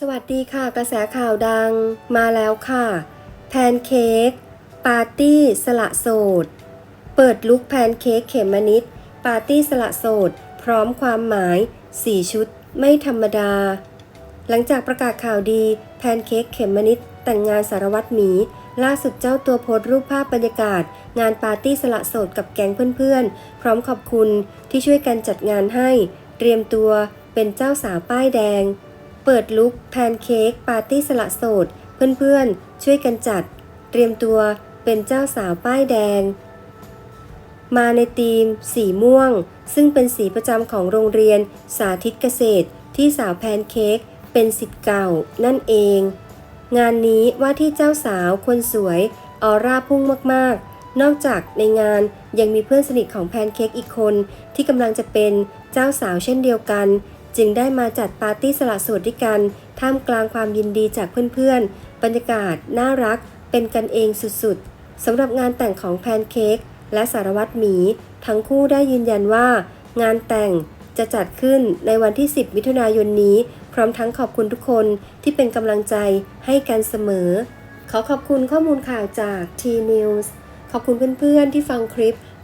สวัสดีค่ะ กระแสข่าวดังมาแล้วค่ะ แพนเค้กปาร์ตี้สละโสด เปิดลุคแพนเค้กเขมมนิดปาร์ตี้สละโสด พร้อมความหมาย 4 ชุด ไม่ธรรมดา หลังจากประกาศข่าวดีแพนเค้กเขมมนิดแต่งงานสารวัตรหมี ล่าสุดเจ้าตัวโพสต์รูปภาพบรรยากาศ งานปาร์ตี้สละโสดกับแก๊งเพื่อนๆ พร้อมขอบคุณที่ช่วยกันจัดงานให้ เตรียมตัวเป็นเจ้าสาวป้ายแดง เปิดลุคแพนเค้กปาร์ตี้สละโสด เพื่อนๆ ช่วยกันจัด เตรียมตัวเป็นเจ้าสาวป้ายแดง มาในธีม สีม่วง ซึ่งเป็นสีประจำของโรงเรียนสาธิตเกษตร ที่สาวแพนเค้กเป็นสิทธิ์เก่านั่นเอง งานนี้ว่าที่เจ้าสาวคนสวย ออร่าพุ่งมากๆนอกจากในงานยังมีเพื่อนสนิทของแพนเค้กอีกคน ที่กำลังจะเป็นเจ้าสาวเช่นเดียวกัน จึงได้มาจัดปาร์ตี้สละโสดด้วยกัน ท่ามกลางความยินดีจากเพื่อนๆ บรรยากาศน่ารักเป็นกันเองสุดๆสำหรับงานแต่งของแพนเค้กและสารวัตรหมี ทั้งคู่ได้ยืนยันว่า งานแต่งจะจัดขึ้นในวันที่ 10 มิถุนายนนี้ พร้อมทั้งขอบคุณทุกคนที่เป็นกำลังใจให้กันเสมอ ขอขอบคุณข้อมูลข่าวจาก T News ขอบคุณเพื่อนๆที่ฟังคลิป